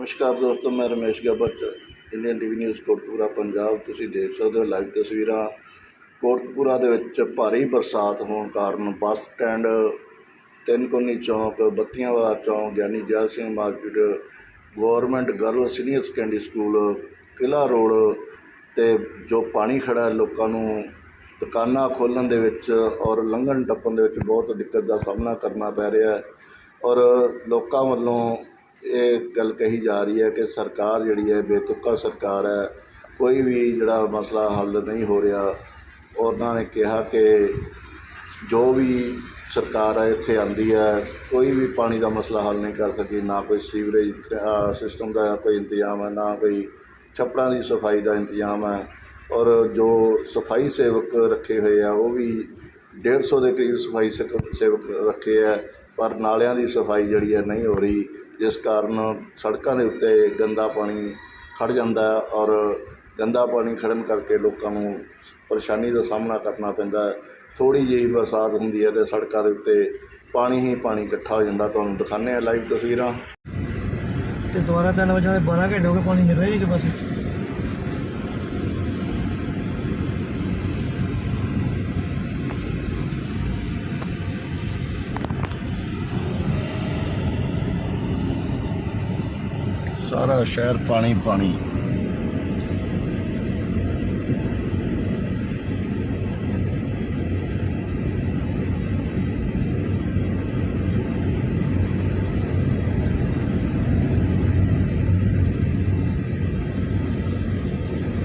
ਨਮਸਕਾਰ ਦੋਸਤੋ, ਮੈਂ Ramesh Gabbat Indian TV news Kotkapura, Punjab. ਤੁਸੀਂ ਦੇਖ ਸਕਦੇ ਹੋ ਲਾਈਵ ਤਸਵੀਰਾਂ। ਕੋਟਕਪੂਰਾ ਦੇ ਵਿੱਚ ਭਾਰੀ ਬਰਸਾਤ ਹੋਣ ਕਾਰਨ ਬੱਸ ਸਟੈਂਡ, ਤਿੰਨ ਕੋਨੀ ਚੌਂਕ ਬੱਤੀਆਂ ਵਾਲਾ ਚੌਂਕ, Giani Zail Singh market government girl senior secondary school Qila road ਤੇ ਜੋ ਪਾਣੀ ਖੜਾ ਲੋਕਾਂ ਨੂੰ ਦੁਕਾਨਾਂ ਖੋਲ੍ਹਣ ਦੇ ਵਿੱਚ ਔਰ ਲੰਘਣ ਟੱਪਣ ਦੇ ਵਿੱਚ ਬਹੁਤ ਦਿੱਕਤ ਦਾ ਸਾਹਮਣਾ ਕਰਨਾ ਪੈ ਰਿਹਾ ਹੈ। ਔਰ ਲੋਕਾਂ ਵੱਲੋਂ ਇਹ ਗੱਲ ਕਹੀ ਜਾ ਰਹੀ ਹੈ ਕਿ ਸਰਕਾਰ ਜਿਹੜੀ ਹੈ ਬੇਤੁਕਾ ਸਰਕਾਰ ਹੈ, ਕੋਈ ਵੀ ਜਿਹੜਾ ਮਸਲਾ ਹੱਲ ਨਹੀਂ ਹੋ ਰਿਹਾ। ਉਹਨਾਂ ਨੇ ਕਿਹਾ ਕਿ ਜੋ ਵੀ ਸਰਕਾਰ ਹੈ, ਇੱਥੇ ਆਂਦੀ ਹੈ, ਕੋਈ ਵੀ ਪਾਣੀ ਦਾ ਮਸਲਾ ਹੱਲ ਨਹੀਂ ਕਰ ਸਕੀ, ਨਾ ਕੋਈ ਸੀਵਰੇਜ ਸਿਸਟਮ ਦਾ ਕੋਈ ਇੰਤਜ਼ਾਮ ਹੈ, ਨਾ ਕੋਈ ਛੱਪੜਾਂ ਦੀ ਸਫ਼ਾਈ ਦਾ ਇੰਤਜ਼ਾਮ ਹੈ। ਔਰ ਜੋ ਸਫ਼ਾਈ ਸੇਵਕ ਰੱਖੇ ਹੋਏ ਆ, ਉਹ ਵੀ 150 ਦੇ ਕਰੀਬ ਸਫ਼ਾਈ ਸੇਵਕ ਸੇਵਕ ਰੱਖੇ ਆ, ਪਰ ਨਾਲਿਆਂ ਦੀ ਸਫ਼ਾਈ ਜਿਹੜੀ ਹੈ ਨਹੀਂ ਹੋ ਰਹੀ। ਜਿਸ ਕਾਰਨ ਸੜਕਾਂ ਦੇ ਉੱਤੇ ਗੰਦਾ ਪਾਣੀ ਖੜ੍ਹ ਜਾਂਦਾ ਔਰ ਗੰਦਾ ਪਾਣੀ ਖੜ੍ਹਨ ਕਰਕੇ ਲੋਕਾਂ ਨੂੰ ਪਰੇਸ਼ਾਨੀ ਦਾ ਸਾਹਮਣਾ ਕਰਨਾ ਪੈਂਦਾ ਥੋੜ੍ਹੀ ਜਿਹੀ ਬਰਸਾਤ ਹੁੰਦੀ ਹੈ ਅਤੇ ਸੜਕਾਂ ਦੇ ਉੱਤੇ ਪਾਣੀ ਹੀ ਪਾਣੀ ਇਕੱਠਾ ਹੋ ਜਾਂਦਾ। ਤੁਹਾਨੂੰ ਦਿਖਾਉਂਦੇ ਆ ਲਾਈਵ ਤਸਵੀਰਾਂ। ਤੇ ਦੁਬਾਰਾ ਤਿੰਨ ਵਜੇ ਦੇ 12 ਘੰਟੇ ਹੋ ਗਏ ਪਾਣੀ ਨਿਕਲਿਆ ਹੀ ਨਹੀਂ ਕਿ ਬਸ। ਸਾਰਾ ਸ਼ਹਿਰ ਪਾਣੀ ਪਾਣੀ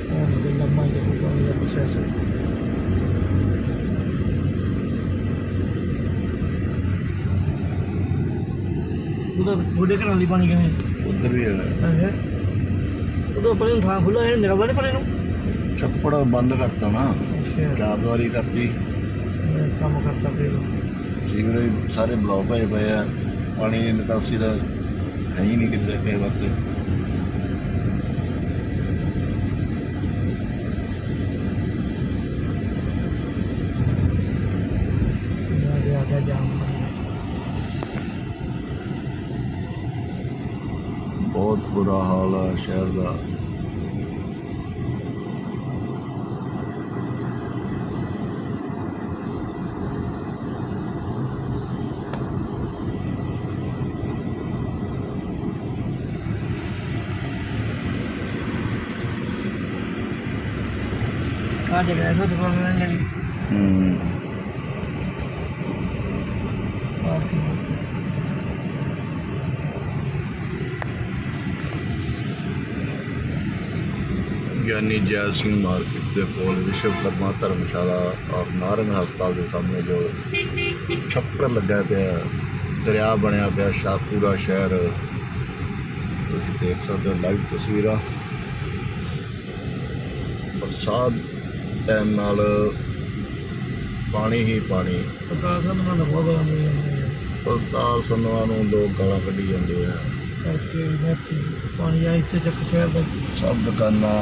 ਪਾਣੀ ਦੇ ਲੰਮਾ ਜਿਹਾ ਕੋਈ ਪਾਣੀ ਉਧਰ ਵੀ ਹੈਗਾ ਉਹਦਾ ਪਰੇ ਨੂੰ ਥਾਂ ਖੁੱਲਾ ਹੈ ਨਿਕਲਦਾ ਨਹੀਂ ਪਰੇ ਨੂੰ। ਛੱਪੜ ਬੰਦ ਕਰਤਾ ਨਾ। ਅੱਛਾ। ਚਾਰ ਦੀਵਾਰੀ ਕਰਤੀ। ਕੰਮ ਕਰ ਸਕਦੇ ਹੋ ਸੀਵਰੇਜ ਸਾਰੇ ਬਲੌਕ ਹੋਏ ਪਏ ਆ। ਪਾਣੀ ਦੀ ਨਿਕਾਸੀ ਦਾ ਹੈ ਹੀ ਨਹੀਂ ਕਿਤੇ ਕਿਸੇ ਪਾਸੇ ਆ ਗਿਆ ਆ ਗਿਆ ਜਾਮ ਬਹੁਤ ਬੁਰਾ ਹਾਲ ਆ ਸ਼ਹਿਰ ਦਾ ਆ ਜਗ੍ਹਾ ਐਸਾ ਦੁਕਾਨ ਨਹੀਂ ਲੈਣੀ ਹੂੰ ਗਿਆਨੀ ਜੈਲ ਸਿੰਘ ਮਾਰਕੀਟ ਦੇ ਕੋਲ ਵਿਸ਼ਵਕਰਮਾ ਧਰਮਸ਼ਾਲਾ ਔਰ ਨਾਰੰਗ ਹਸਪਤਾਲ ਦੇ ਸਾਹਮਣੇ ਜੋ ਛੱਪੜ ਲੱਗਾ ਪਿਆ ਦਰਿਆ ਬਣਿਆ ਪਿਆ ਸ਼ਾਹਪੂਰਾ ਸ਼ਹਿਰ। ਤੁਸੀਂ ਦੇਖ ਸਕਦੇ ਹੋ ਲਾਈਵ ਤਸਵੀਰਾਂ। ਬਰਸਾਤ ਟਾਈਮ ਨਾਲ ਪਾਣੀ ਹੀ ਪਾਣੀ। ਪਤਾ ਸਾਨੂੰ ਨਾ ਬਹੁਤ ਪਤਾਲ ਸੰਨਵਾ ਨੂੰ ਲੋਕ ਗਾਲਾਂ ਕੱਢੀ ਜਾਂਦੇ ਆ। ਕਰਕੇ ਨੈਤੀ ਪਾਣੀ ਆ ਇੱਥੇ ਚੱਕ ਸ਼ਹਿਰ ਦਾ। ਸਭ ਦੁਕਾਨਾਂ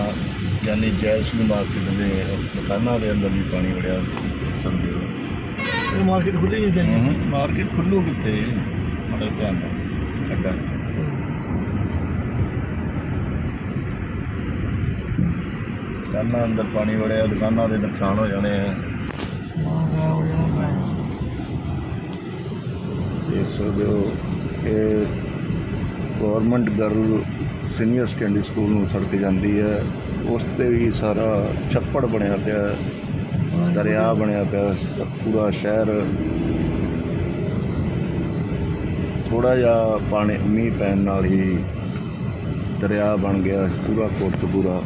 ਯਾਨੀ ਸਿੰਘ ਮਾਰਕੀਟ ਦੇ ਦੁਕਾਨਾਂ ਦੇ ਅੰਦਰ ਵੀ ਪਾਣੀ ਵੜਿਆ ਸਮਝੋ ਇਹ ਮਾਰਕੀਟ ਖੁੱਲੀ ਨਹੀਂ ਚਾਹੀਦੀ ਮਾਰਕੀਟ ਖੁੱਲੂ ਕਿੱਥੇ? ਮੜੇ ਧਿਆਨ ਨਾਲ ਛੱਡਾ ਦੁਕਾਨਾਂ ਅੰਦਰ ਪਾਣੀ ਵੜਿਆ ਦੁਕਾਨਾਂ ਦੇ ਨੁਕਸਾਨ ਹੋ ਜਾਣੇ ਆ। ਸਮਾਨ ਗਿਆ ਹੋ ਜਾਣਾ ਦੇਖ ਸਕਦੇ ਹੋ ਇਹ government girl senior secondary school ਨੂੰ ਸੜਕ ਜਾਂਦੀ ਹੈ। ਉਸ ਤੇ ਵੀ ਸਾਰਾ ਛੱਪੜ ਬਣਿਆ ਪਿਆ ਹੈ, ਦਰਿਆ ਬਣਿਆ ਪਿਆ ਪੂਰਾ ਸ਼ਹਿਰ ਥੋੜਾ ਜਿਹਾ ਪਾਣੀ ਮੀਂਹ ਪੈਣ ਨਾਲ ਹੀ ਦਰਿਆ ਬਣ ਗਿਆ ਪੂਰਾ ਕੋਟਕਪੂਰਾ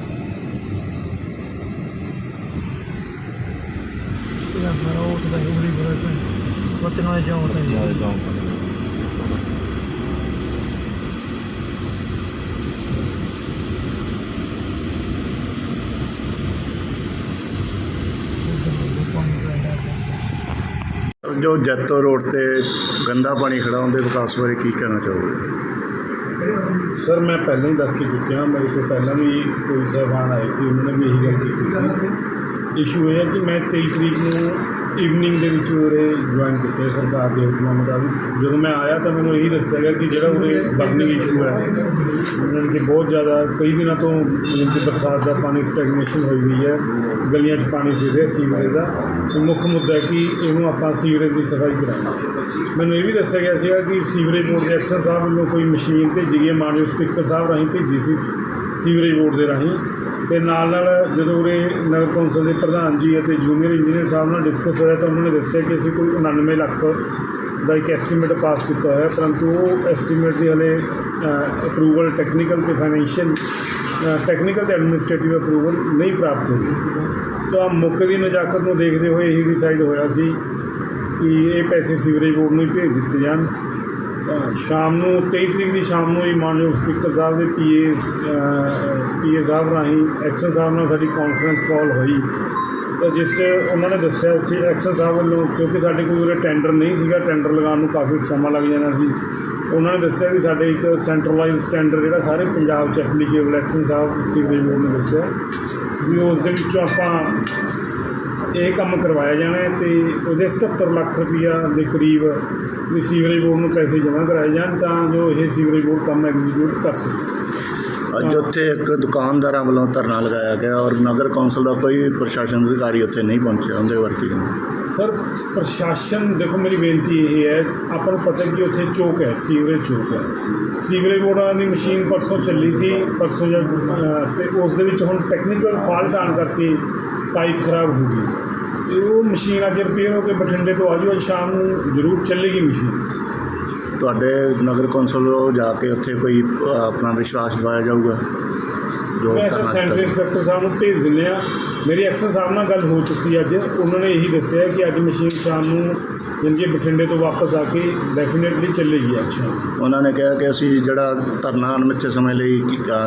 ਕਿਹਾ ਫਿਰ ਉਸ ਦਾ ਉਮਰੀ ਬੜਾ ਤੇ। ਬੱਤਨਾ ਜਾਉਂ ਤਾਂ ਨਾਲੇ ਯਾਰ ਗਾਉਂ ਜੋ ਜੈਤੋ ਰੋਡ ਤੇ ਗੰਦਾ ਪਾਣੀ ਖੜਾ ਹੁੰਦੇ ਵਿਕਾਸ ਬਾਰੇ ਕੀ ਕਹਿਣਾ ਚਾਹੋਗੇ? ਸਰ, ਮੈਂ ਪਹਿਲਾਂ ਹੀ ਦੱਸ ਕੇ ਚੁੱਕਿਆ, ਮੇਰੇ ਕੋਲ ਪਹਿਲਾਂ ਵੀ ਕੋਈ ਸਹਿਬਾਨ ਆਏ ਸੀ, ਉਹਨਾਂ ਨੇ ਵੀ ਇਹੀ ਗੱਲ ਕੀਤੀ ਸੀ। ਇਸ਼ੂ ਇਹ ਹੈ ਕਿ ਮੈਂ 23 ਤਰੀਕ ਨੂੰ ਈਵਨਿੰਗ ਦੇ ਵਿੱਚ ਉਰੇ ਜੁਆਇਨ ਕੀਤੇ ਸਰਕਾਰ ਦੇ ਹੁਕਮਾਂ ਮੁਤਾਬਿਕ। ਜਦੋਂ ਮੈਂ ਆਇਆ ਤਾਂ ਮੈਨੂੰ ਇਹੀ ਦੱਸਿਆ ਗਿਆ ਕਿ ਜਿਹੜਾ ਉਰੇ ਬਰਨਿੰਗ ਇਸ਼ੂ ਹੈ, ਉਹਨਾਂ ਕਿ ਬਹੁਤ ਜ਼ਿਆਦਾ ਕਈ ਦਿਨਾਂ ਤੋਂ ਜਿਵੇਂ ਕਿ ਬਰਸਾਤ ਦਾ ਪਾਣੀ ਸਟੈਗਨੇਸ਼ਨ ਹੋਈ ਹੋਈ ਹੈ, ਗਲੀਆਂ 'ਚ ਪਾਣੀ ਫਿਰ ਰਿਹਾ ਸੀਵਰੇਜ ਦਾ। ਮੁੱਖ ਮੁੱਦਾ ਹੈ ਕਿ ਇਹਨੂੰ ਆਪਾਂ ਸੀਵਰੇਜ ਦੀ ਸਫ਼ਾਈ ਕਰਾਉਣੀ ਮੈਨੂੰ ਇਹ ਵੀ ਦੱਸਿਆ ਗਿਆ ਸੀਗਾ ਕਿ ਸੀਵਰੇਜ ਬੋਰਡ ਦੇ ਅਫਸਰ ਸਾਹਿਬ ਵੱਲੋਂ ਕੋਈ ਮਸ਼ੀਨ ਭੇਜੀ ਗਈ ਹੈ, ਮਾਨਯੋਗ ਸਪੀਕਰ ਸਾਹਿਬ ਰਾਹੀਂ ਭੇਜੀ ਸੀ ਸੀਵਰੇਜ ਬੋਰਡ ਦੇ ਰਾਹੀਂ। ਤੇ ਨਾਲ ਨਾਲ ਜਦੋਂ ਉਰੇ ਨਗਰ ਕੌਂਸਲ ਦੇ ਪ੍ਰਧਾਨ ਜੀ ਅਤੇ ਜੂਨੀਅਰ ਇੰਜੀਨੀਅਰ ਸਾਹਿਬ ਨਾਲ ਡਿਸਕਸ ਹੋਇਆ ਤਾਂ ਉਹਨਾਂ ਨੇ ਦੱਸਿਆ ਕਿ ਅਸੀਂ ਕੋਈ 99 ਲੱਖ ਦਾ ਇੱਕ ਐਸਟੀਮੇਟ ਪਾਸ ਕੀਤਾ ਹੋਇਆ, ਪਰੰਤੂ ਉਹ ਐਸਟੀਮੇਟ ਦੀ ਹਲੇ ਅਪਰੂਵਲ ਟੈਕਨੀਕਲ ਤੇ ਫਾਈਨੈਂਸ਼ੀਅਲ ਟੈਕਨੀਕਲ ਤੇ ਐਡਮਿਨਿਸਟ੍ਰੇਟਿਵ ਅਪਰੂਵਲ ਨਹੀਂ ਪ੍ਰਾਪਤ ਹੋਈ। ਤਾਂ ਮੌਕੇ ਦੀ ਨਜ਼ਾਕਤ ਨੂੰ ਦੇਖਦੇ ਹੋਏ ਇਹ ਡਿਸਾਈਡ ਹੋਇਆ ਸੀ ਕਿ ਇਹ ਪੈਸੇ ਸੀਵਰੇਜ ਬੋਰਡ ਨੂੰ ਹੀ ਭੇਜ ਦਿੱਤੇ ਜਾਣ। ਸ਼ਾਮ ਨੂੰ 23 ਤਰੀਕ ਦੀ ਸ਼ਾਮ ਨੂੰ ਹੀ ਮਾਨਯੋਗ ਸਪੀਕਰ ਸਾਹਿਬ ਦੇ ਪੀਏ ਪੀਏ ਸਾਹਿਬ ਰਾਹੀਂ ਐਕਸ਼ਨ ਸਾਹਿਬ ਨਾਲ ਸਾਡੀ ਕਾਨਫਰੰਸ ਕਾਲ ਹੋਈ। ਤਾਂ ਜਿਸ 'ਤੇ ਉਹਨਾਂ ਨੇ ਦੱਸਿਆ ਕਿ ਐਕਸ਼ਨ ਸਾਹਿਬ ਵੱਲੋਂ, ਕਿਉਂਕਿ ਸਾਡੇ ਕੋਲ ਉਰੇ ਟੈਂਡਰ ਨਹੀਂ ਸੀਗਾ ਟੈਂਡਰ ਲਗਾਉਣ ਨੂੰ ਕਾਫੀ ਸਮਾਂ ਲੱਗ ਜਾਣਾ ਸੀ। ਉਹਨਾਂ ਨੇ ਦੱਸਿਆ ਕਿ ਸਾਡੇ ਇੱਕ ਸੈਂਟਰਲਾਈਜ਼ ਟੈਂਡਰ ਜਿਹੜਾ ਸਾਰੇ ਪੰਜਾਬ 'ਚ ਐਪਲੀਕੇਬਲ ਐਕਸ਼ਨ ਸਾਹਿਬ ਸੀਵਰੇਜ ਬੋਰਡ ਨੇ ਦੱਸਿਆ। ਵੀ ਉਸ ਦੇ ਵਿੱਚੋਂ ਆਪਾਂ ਇਹ ਕੰਮ ਕਰਵਾਇਆ ਜਾਣਾ ਹੈ ਤੇ ਉਹਦੇ 77 ਲੱਖ ਰੁਪਈਆ ਦੇ ਕਰੀਬ ਵੀ ਸੀਵਰੇਜ ਬੋਰਡ ਨੂੰ ਪੈਸੇ ਜਮ੍ਹਾਂ ਕਰਾਏ ਜਾਣ ਤਾਂ ਜੋ ਇਹ ਸੀਵਰੇਜ ਬੋਰਡ ਕੰਮ ਐਗਜ਼ੀਕਿਊਟ ਕਰ ਸਕੇ। ਅੱਜ ਉੱਥੇ ਇੱਕ ਦੁਕਾਨਦਾਰਾਂ ਵੱਲੋਂ ਧਰਨਾ ਲਗਾਇਆ ਗਿਆ ਔਰ ਨਗਰ ਕੌਂਸਲ ਦਾ ਕੋਈ ਪ੍ਰਸ਼ਾਸਨ ਅਧਿਕਾਰੀ ਉੱਥੇ ਨਹੀਂ ਪਹੁੰਚਿਆ ਉਹਦੇ ਵਰਕੀ ਸਰ ਪ੍ਰਸ਼ਾਸਨ ਦੇਖੋ ਮੇਰੀ ਬੇਨਤੀ ਇਹ ਹੈ ਆਪਾਂ ਨੂੰ ਪਤਾ ਕਿ ਉੱਥੇ ਚੌਕ ਹੈ ਸੀਵਰੇਜ ਚੌਕ ਹੈ। ਸੀਵਰੇਜ ਬੋਰਡਾਂ ਦੀ ਮਸ਼ੀਨ ਪਰਸੋਂ ਚੱਲੀ ਸੀ ਪਰਸੋਂ ਅਹ, ਤੇ ਉਸ ਦੇ ਵਿੱਚ ਹੁਣ ਟੈਕਨੀਕਲ ਫਾਲਟ ਆਉਣ ਕਰਕੇ ਪਾਈਪ ਖਰਾਬ ਹੋ ਗਈ। ਤੇ ਉਹ ਮਸ਼ੀਨ ਅੱਜ ਰਿਪੇਅਰ ਹੋ ਕੇ ਬਠਿੰਡੇ ਤੋਂ ਆ ਜਾਊ ਅੱਜ ਸ਼ਾਮ ਨੂੰ ਜ਼ਰੂਰ ਚੱਲੇਗੀ ਮਸ਼ੀਨ। ਤੁਹਾਡੇ ਨਗਰ ਕੌਂਸਲ ਵੱਲੋਂ ਜਾ ਕੇ ਉੱਥੇ ਕੋਈ ਆਪਣਾ ਵਿਸ਼ਵਾਸ ਦਿਵਾਇਆ ਜਾਊਗਾ? ਜੋ ਧਰਨਾ ਸੈਂਟਰ ਇੰਸਪੈਕਟਰ ਸਾਹਿਬ ਨੂੰ ਭੇਜ ਦਿੰਦੇ ਆ ਮੇਰੀ ਐਕਸ਼ਨ ਸਾਹਿਬ ਨਾਲ ਗੱਲ ਹੋ ਚੁੱਕੀ ਅੱਜ ਉਹਨਾਂ ਨੇ ਇਹੀ ਦੱਸਿਆ ਕਿ ਅੱਜ ਮਸ਼ੀਨ ਸ਼ਾਮ ਨੂੰ ਕਿ ਬਠਿੰਡੇ ਤੋਂ ਵਾਪਸ ਆ ਕੇ ਡੈਫੀਨੇਟਲੀ ਚੱਲੇਗੀ ਅੱਜ ਸ਼ਾਮ ਨੂੰ। ਉਹਨਾਂ ਨੇ ਕਿਹਾ ਕਿ ਅਸੀਂ ਜਿਹੜਾ ਧਰਨਾ ਅਣਮਿੱਥੇ ਸਮੇਂ ਲਈ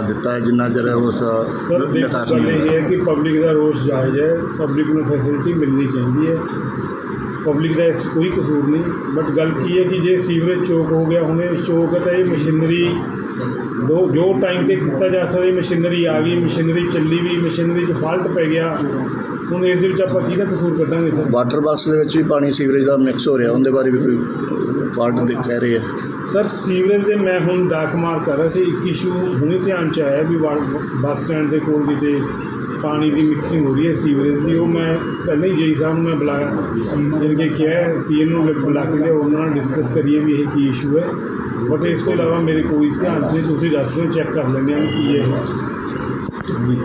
ਦਿੱਤਾ ਹੈ ਜਿੰਨਾ ਚਿਰ ਉਸ ਨਿਕਾਸ ਨਹੀਂ ਇਹ ਹੈ ਕਿ ਪਬਲਿਕ ਦਾ ਰੋਸ ਜਾਇਜ਼ ਹੈ। ਪਬਲਿਕ ਨੂੰ ਫੈਸਿਲਿਟੀ ਮਿਲਣੀ ਚਾਹੀਦੀ ਹੈ। ਪਬਲਿਕ ਦਾ ਇਸ ਕੋਈ ਕਸੂਰ ਨਹੀਂ। ਬਟ ਗੱਲ ਕੀ ਹੈ ਕਿ ਜੇ ਸੀਵਰੇਜ ਚੋਕ ਹੋ ਗਿਆ ਹੁਣ ਇਹ ਚੋਕ ਹੈ ਤਾਂ ਇਹ ਮਸ਼ੀਨਰੀ ਦੋ ਜੋ ਟਾਈਮ ਤੇ ਕੀਤਾ ਜਾ ਸਕਦਾ ਮਸ਼ੀਨਰੀ ਆ ਗਈ ਮਸ਼ੀਨਰੀ ਚੱਲੀ ਵੀ ਮਸ਼ੀਨਰੀ 'ਚ ਫਾਲਟ ਪੈ ਗਿਆ। ਹੁਣ ਇਸ ਦੇ ਵਿੱਚ ਆਪਾਂ ਕਿਹਦਾ ਕਸੂਰ ਕੱਢਾਂਗੇ ਸਰ? ਵਾਟਰ ਬਾਕਸ ਦੇ ਵਿੱਚ ਵੀ ਪਾਣੀ ਸੀਵਰੇਜ ਦਾ ਮਿਕਸ ਹੋ ਰਿਹਾ ਉਹਦੇ ਬਾਰੇ ਵੀ ਕੋਈ ਫਾਲਟ ਦੇ ਕਹਿ ਰਹੇ ਆ। ਸਰ ਸੀਵਰੇਜ ਦੇ ਮੈਂ ਹੁਣ ਡਾਕ ਮਾਰ ਕਰ ਰਿਹਾ ਸੀ ਇੱਕ ਇਸ਼ੂ ਹੁਣੇ ਧਿਆਨ ਚ ਆਇਆ ਵੀ ਵਾ- ਬੱਸ ਸਟੈਂਡ ਦੇ ਕੋਲ ਕਿਤੇ ਪਾਣੀ ਦੀ ਮਿਕਸਿੰਗ ਹੋ ਰਹੀ ਹੈ ਸੀਵਰੇਜ ਦੀ। ਉਹ ਮੈਂ ਪਹਿਲਾਂ ਹੀ ਜੇਈ ਸਾਹਿਬ ਨੂੰ ਮੈਂ ਬੁਲਾਇਆ ਜਾਣੀ ਕਿ ਕਿਹਾ ਪੀਐਨ ਨੂੰ ਬੁਲਾ ਕੇ ਤੇ ਉਹਨਾਂ ਨਾਲ ਡਿਸਕਸ ਕਰੀਏ ਵੀ ਇਹ ਕੀ ਇਸ਼ੂ ਹੈ। ਬਟ ਇਸ ਤੋਂ ਇਲਾਵਾ ਮੇਰੇ ਕੋਈ ਧਿਆਨ 'ਚ ਨਹੀਂ ਤੁਸੀਂ ਦੱਸ ਦਿਓ ਚੈੱਕ ਕਰ ਲੈਂਦੇ ਹਾਂ ਵੀ ਕੀ ਹੈ। ਜੀ